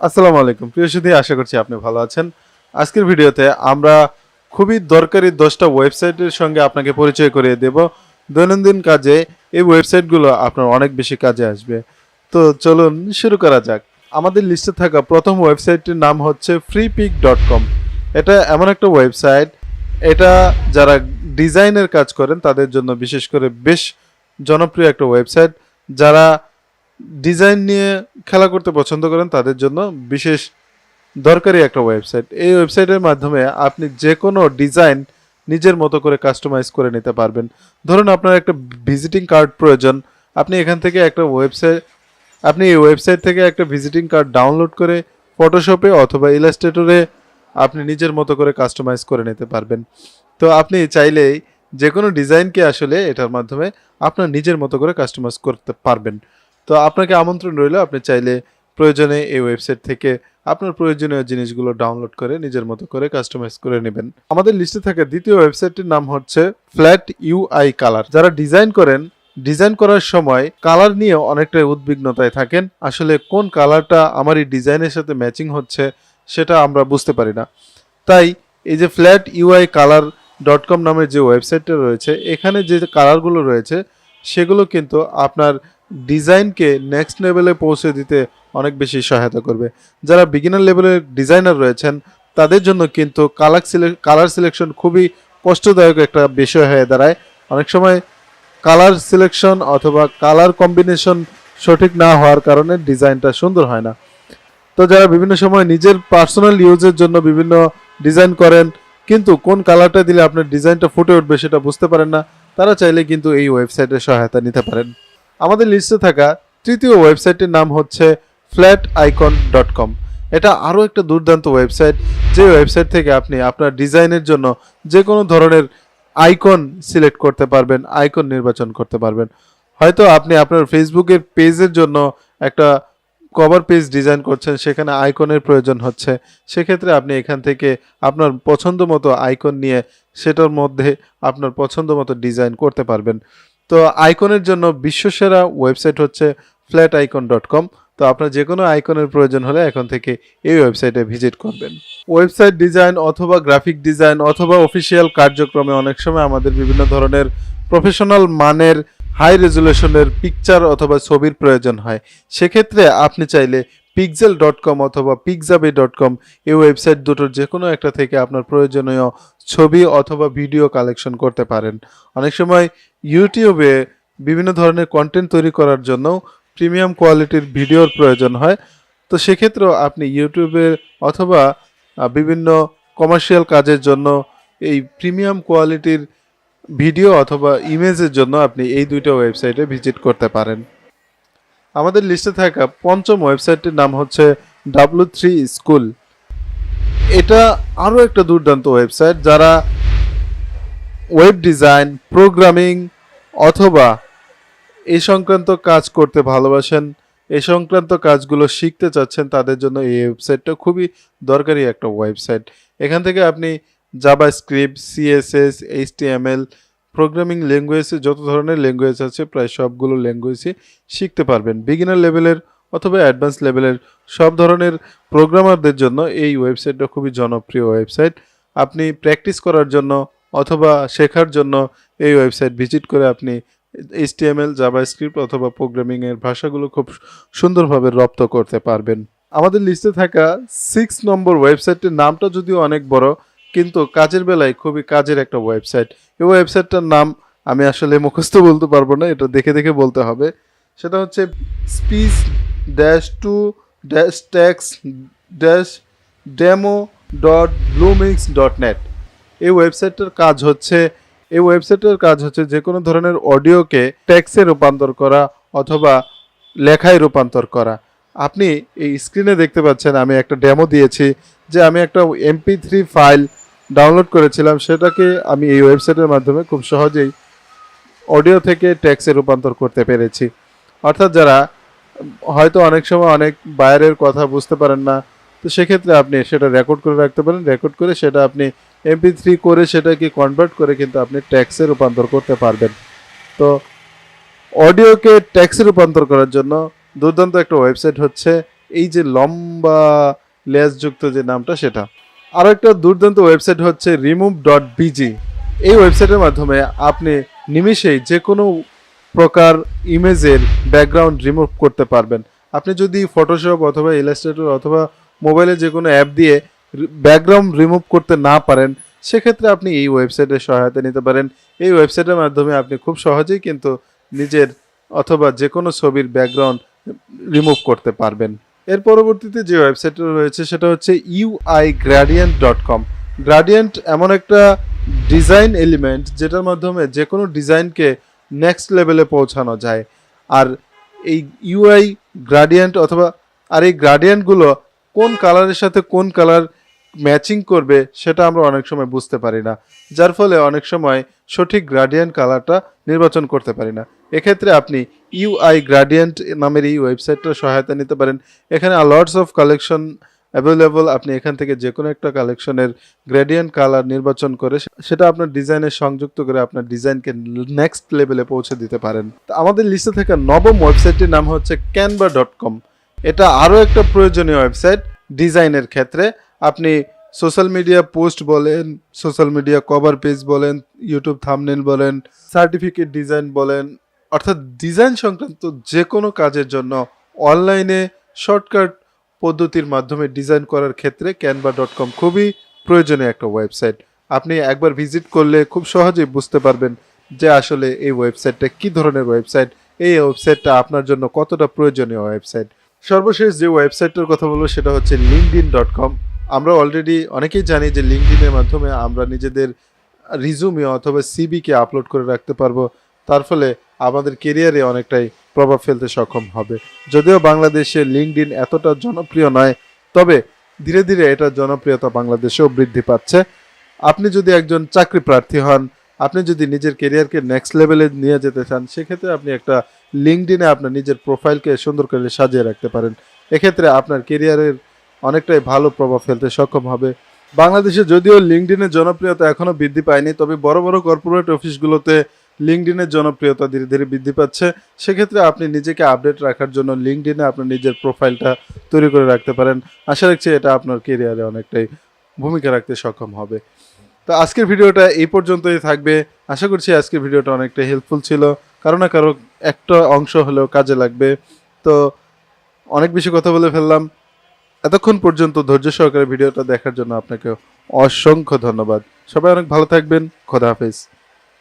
আসসালামু আলাইকুম। প্রিয় সুধী, আশা করছি আপনি ভালো আছেন। আজকের ভিডিওতে আমরা খুবই দরকারি দশটা ওয়েবসাইটের সঙ্গে আপনাকে পরিচয় করিয়ে দেব। দৈনন্দিন কাজে এই ওয়েবসাইটগুলো আপনার অনেক বেশি কাজে আসবে। তো চলুন শুরু করা যাক। আমাদের লিস্টে থাকা প্রথম ওয়েবসাইটটির নাম হচ্ছে ফ্রিপিক ডট কম এটা এমন একটা ওয়েবসাইট। এটা যারা ডিজাইনের কাজ করেন, তাদের জন্য বিশেষ করে বেশ জনপ্রিয় একটা ওয়েবসাইট। যারা ডিজাইন নিয়ে খেলা করতে পছন্দ করেন, তাদের জন্য বিশেষ দরকারি একটা ওয়েবসাইট। এই ওয়েবসাইটের মাধ্যমে আপনি যে কোনো ডিজাইন নিজের মতো করে কাস্টমাইজ করে নিতে পারবেন। ধরুন আপনার একটা ভিজিটিং কার্ড প্রয়োজন, আপনি এখান থেকে একটা ওয়েবসাইট, আপনি এই ওয়েবসাইট থেকে একটা ভিজিটিং কার্ড ডাউনলোড করে ফটোশপে অথবা ইলাস্ট্রেটরে আপনি নিজের মতো করে কাস্টমাইজ করে নিতে পারবেন। তো আপনি চাইলেই যে কোনো ডিজাইনকে আসলে এটার মাধ্যমে আপনার নিজের মতো করে কাস্টমাইজ করতে পারবেন। তো আপনাকে আমন্ত্রণ রইল, আপনি চাইলে প্রয়োজনে এই ওয়েবসাইট থেকে আপনার প্রয়োজনীয় জিনিসগুলো ডাউনলোড করে নিজের মতো করে কাস্টমাইজ করে নেবেন। আমাদের লিস্টে থাকা দ্বিতীয় ওয়েবসাইটটির নাম হচ্ছে ফ্ল্যাট ইউআই কালার যারা ডিজাইন করেন ডিজাইন করার সময় কালার নিয়ে অনেকটাই উদ্বিগ্নতায় থাকেন। আসলে কোন কালারটা আমার এই ডিজাইনের সাথে ম্যাচিং হচ্ছে, সেটা আমরা বুঝতে পারি না। তাই এই যে flat UI colour dot com নামের যে ওয়েবসাইটটা রয়েছে, এখানে যে কালারগুলো রয়েছে, সেগুলো কিন্তু আপনার ডিজাইনকে নেক্সট লেভেলে পৌঁছে দিতে অনেক বেশি সহায়তা করবে। যারা বিগিনার লেভেলের ডিজাইনার রয়েছেন, তাদের জন্য কিন্তু কালার কালার সিলেকশন খুবই কষ্টদায়ক একটা বিষয় হয়ে দাঁড়ায়। অনেক সময় কালার সিলেকশন অথবা কালার কম্বিনেশন সঠিক না হওয়ার কারণে ডিজাইনটা সুন্দর হয় না। তো যারা বিভিন্ন সময় নিজের পার্সোনাল ইউজের জন্য বিভিন্ন ডিজাইন করেন, কিন্তু কোন কালারটা দিলে আপনার ডিজাইনটা ফুটে উঠবে সেটা বুঝতে পারেন না, তারা চাইলে কিন্তু এই ওয়েবসাইটের সহায়তা নিতে পারেন। আমাদের লিস্টে থাকা তৃতীয় ওয়েবসাইটটির নাম হচ্ছে ফ্ল্যাট আইকন ডট কম এটা আরও একটা দুর্দান্ত ওয়েবসাইট যে ওয়েবসাইট থেকে আপনি আপনার ডিজাইনের জন্য যে কোনো ধরনের আইকন সিলেক্ট করতে পারবেন আইকন নির্বাচন করতে পারবেন। হয়তো আপনি আপনার ফেসবুকের পেজের জন্য একটা কভার পেজ ডিজাইন করছেন, সেখানে আইকনের প্রয়োজন হচ্ছে। সেক্ষেত্রে আপনি এখান থেকে আপনার পছন্দ মতো আইকন নিয়ে সেটার মধ্যে আপনার পছন্দ মতো ডিজাইন করতে পারবেন। তো আইকনের জন্য বিশ্বসেরা ওয়েবসাইট হচ্ছে ফ্ল্যাট আইকন ডট কম তো আপনার যে কোনো আইকনের প্রয়োজন হলে এখন থেকে এই ওয়েবসাইটে ভিজিট করবেন। ওয়েবসাইট ডিজাইন অথবা গ্রাফিক ডিজাইন অথবা অফিসিয়াল কার্যক্রমে অনেক সময় আমাদের বিভিন্ন ধরনের প্রফেশনাল মানের হাই রেজুলেশনের পিকচার অথবা ছবির প্রয়োজন হয়। সেক্ষেত্রে আপনি চাইলে পিকজেল ডট কম অথবা পিকজাবি ডট কম এই ওয়েবসাইট দুটোর যে কোনো একটা থেকে আপনার প্রয়োজনীয় ছবি অথবা ভিডিও কালেকশন করতে পারেন। অনেক সময় ইউটিউবে বিভিন্ন ধরনের কন্টেন্ট তৈরি করার জন্য প্রিমিয়াম কোয়ালিটির ভিডিওর প্রয়োজন হয়। তো সেক্ষেত্রেও আপনি ইউটিউবে অথবা বিভিন্ন কমার্শিয়াল কাজের জন্য এই প্রিমিয়াম কোয়ালিটির ভিডিও অথবা ইমেজের জন্য আপনি এই দুইটা ওয়েবসাইটে ভিজিট করতে পারেন। আমাদের লিস্টে থাকা পঞ্চম ওয়েবসাইটটির নাম হচ্ছে ডাব্লু থ্রি স্কুল এটা আরও একটা দুর্দান্ত ওয়েবসাইট যারা ওয়েব ডিজাইন, প্রোগ্রামিং অথবা এই সংক্রান্ত কাজ করতে ভালোবাসেন এই সংক্রান্ত কাজগুলো শিখতে চাচ্ছেন, তাদের জন্য এই ওয়েবসাইটটা খুবই দরকারি একটা ওয়েবসাইট। এখান থেকে আপনি JavaScript CSS HTML programming ল্যাঙ্গুয়েজে যত ধরনের ল্যাঙ্গুয়েজ আছে, প্রায় সবগুলো ল্যাঙ্গুয়েজই শিখতে পারবেন। বিগিনার লেভেলের অথবা অ্যাডভান্স লেভেলের সব ধরনের প্রোগ্রামারদের জন্য এই ওয়েবসাইটটা খুবই জনপ্রিয় ওয়েবসাইট আপনি প্র্যাকটিস করার জন্য অথবা শেখার জন্য এই ওয়েবসাইট ভিজিট করে আপনি এইচটিএমএল জাভাস্ক্রিপ্ট অথবা প্রোগ্রামিংয়ের ভাষাগুলো খুব সুন্দরভাবে রপ্ত করতে পারবেন। আমাদের লিস্টে থাকা সিক্স নম্বর ওয়েবসাইটের নামটা যদিও অনেক বড় কিন্তু কাজের বেলায় খুবই কাজের একটা ওয়েবসাইট এই ওয়েবসাইটটার নাম আমি আসলে মুখস্থ বলতে পারব না, এটা দেখে দেখে বলতে হবে। সেটা হচ্ছে speech dash to dash text dash demo dot Bluemix dot net এই ওয়েবসাইটটার কাজ হচ্ছে, এই ওয়েবসাইটের কাজ হচ্ছে যে কোনো ধরনের অডিওকে ট্যাক্সে রূপান্তর করা অথবা লেখায় রূপান্তর করা। আপনি এই স্ক্রিনে দেখতে পাচ্ছেন আমি একটা ডেমো দিয়েছি যে আমি একটা এমপি থ্রি ফাইল ডাউনলোড করেছিলাম, সেটাকে আমি এই ওয়েবসাইটের মাধ্যমে খুব সহজেই অডিও থেকে ট্যাক্সে রূপান্তর করতে পেরেছি। অর্থাৎ যারা, হয়তো অনেক সময় অনেক বাইরের কথা বুঝতে পারেন না, তো সেক্ষেত্রে আপনি সেটা রেকর্ড করে রাখতে পারেন। রেকর্ড করে সেটা আপনি এমপি থ্রি করে সেটাকে কনভার্ট করে কিন্তু আপনি ট্যাক্সে রূপান্তর করতে পারবেন। তো অডিওকে ট্যাক্সে রূপান্তর করার জন্য দুর্দান্ত একটা ওয়েবসাইট হচ্ছে, এই যে লম্বা লেজযুক্ত যে নামটা সেটা। আরও একটা দুর্দান্ত ওয়েবসাইট হচ্ছে রিমুভ ডট বিজি এই ওয়েবসাইটের মাধ্যমে আপনি নিমিষেই যে কোনো প্রকার ইমেজের ব্যাকগ্রাউন্ড রিমুভ করতে পারবেন। আপনি যদি ফটোশপ অথবা ইলাস্ট্রেটর অথবা মোবাইলে যে কোনো অ্যাপ দিয়ে ব্যাকগ্রাউন্ড রিমুভ করতে না পারেন, সেক্ষেত্রে আপনি এই ওয়েবসাইটের সহায়তা নিতে পারেন। এই ওয়েবসাইটের মাধ্যমে আপনি খুব সহজেই কিন্তু নিজের অথবা যে কোনো ছবির ব্যাকগ্রাউন্ড রিমুভ করতে পারবেন। এর পরবর্তীতে যে ওয়েবসাইটটা রয়েছে সেটা হচ্ছে UI gradient dot com gradient এমন একটা ডিজাইন এলিমেন্ট যেটার মাধ্যমে যে কোনো ডিজাইনকে নেক্সট লেভেলে পৌঁছানো যায়। আর এই ইউআই গ্রাডিয়েন্ট অথবা আর এই গ্রাডিয়েন্টগুলো কোন কালারের সাথে কোন কালার ম্যাচিং করবে, সেটা আমরা অনেক সময় বুঝতে পারি না। যার ফলে অনেক সময় সঠিক গ্রাডিয়েন্ট কালারটা নির্বাচন করতে পারি না। এক্ষেত্রে আপনি ইউআই গ্রাডিয়েন্ট নামের এই ওয়েবসাইটটার সহায়তা নিতে পারেন। এখানে লর্ডস অফ কালেকশন অ্যাভেলেবল আপনি এখান থেকে যে কোনো একটা কালেকশনের গ্রেডিয়েন্ট কালার নির্বাচন করে, সেটা আপনার ডিজাইনের সংযুক্ত করে আপনার ডিজাইনকে নেক্সট লেভেলে পৌঁছে দিতে পারেন। তো আমাদের লিস্টে থাকা নবম ওয়েবসাইটটির নাম হচ্ছে ক্যানভা ডট কম এটা আরও একটা প্রয়োজনীয় ওয়েবসাইট ডিজাইনের ক্ষেত্রে। আপনি সোশ্যাল মিডিয়া পোস্ট বলেন সোশ্যাল মিডিয়া কভার পেজ বলেন ইউটিউব থামনেল বলেন সার্টিফিকেট ডিজাইন বলেন, অর্থাৎ ডিজাইন সংক্রান্ত যে কোনো কাজের জন্য অনলাইনে শর্টকাট পদ্ধতির মাধ্যমে ডিজাইন করার ক্ষেত্রে ক্যানভা ডট কম খুবই প্রয়োজনীয় একটা ওয়েবসাইট আপনি একবার ভিজিট করলে খুব সহজেই বুঝতে পারবেন যে আসলে এই ওয়েবসাইটটা কি ধরনের ওয়েবসাইট এই ওয়েবসাইটটা আপনার জন্য কতটা প্রয়োজনীয় ওয়েবসাইট সর্বশেষ যে ওয়েবসাইটটার কথা বলব সেটা হচ্ছে লিঙ্কড ডট কম আমরা অলরেডি অনেকেই জানি যে লিঙ্কডিনের মাধ্যমে আমরা নিজেদের রিজুমে অথবা সিবিকে আপলোড করে রাখতে পারব। তার ফলে আমাদের কেরিয়ারে অনেকটাই প্রভাব ফেলতে সক্ষম হবে। যদিও বাংলাদেশে লিঙ্কডিন এতটা জনপ্রিয় নয়, তবে ধীরে ধীরে এটার জনপ্রিয়তা বাংলাদেশেও বৃদ্ধি পাচ্ছে। আপনি যদি একজন চাকরি প্রার্থী হন, আপনি যদি নিজের কেরিয়ারকে নেক্সট লেভেলে নিয়ে যেতে চান, সেক্ষেত্রে আপনি একটা লিঙ্কডিনে আপনার নিজের প্রোফাইলকে সুন্দর করে সাজিয়ে রাখতে পারেন। এক্ষেত্রে আপনার কেরিয়ারের অনেকটাই ভালো প্রভাব ফেলতে সক্ষম হবে। বাংলাদেশে যদিও লিঙ্কডিনের জনপ্রিয়তা এখনও বৃদ্ধি পায়নি, তবে বড় বড় কর্পোরেট অফিসগুলোতে লিঙ্কডিনের জনপ্রিয়তা ধীরে ধীরে বৃদ্ধি পাচ্ছে। সেক্ষেত্রে আপনি নিজেকে আপডেট রাখার জন্য লিঙ্কডিনে আপনার নিজের প্রোফাইলটা তৈরি করে রাখতে পারেন। আশা রাখছি এটা আপনার কেরিয়ারে অনেকটাই ভূমিকা রাখতে সক্ষম হবে। তো আজকের ভিডিওটা এই পর্যন্তই থাকবে। আশা করছি আজকের ভিডিওটা অনেকটা হেল্পফুল ছিল। কারও না কারও একটা অংশ হলেও কাজে লাগবে। তো অনেক বেশি কথা বলে ফেললাম। এতক্ষণ পর্যন্ত ধৈর্য সহকারে ভিডিওটা দেখার জন্য আপনাকে অসংখ্য ধন্যবাদ। সবাই অনেক ভালো থাকবেন। খোদা হাফেজ।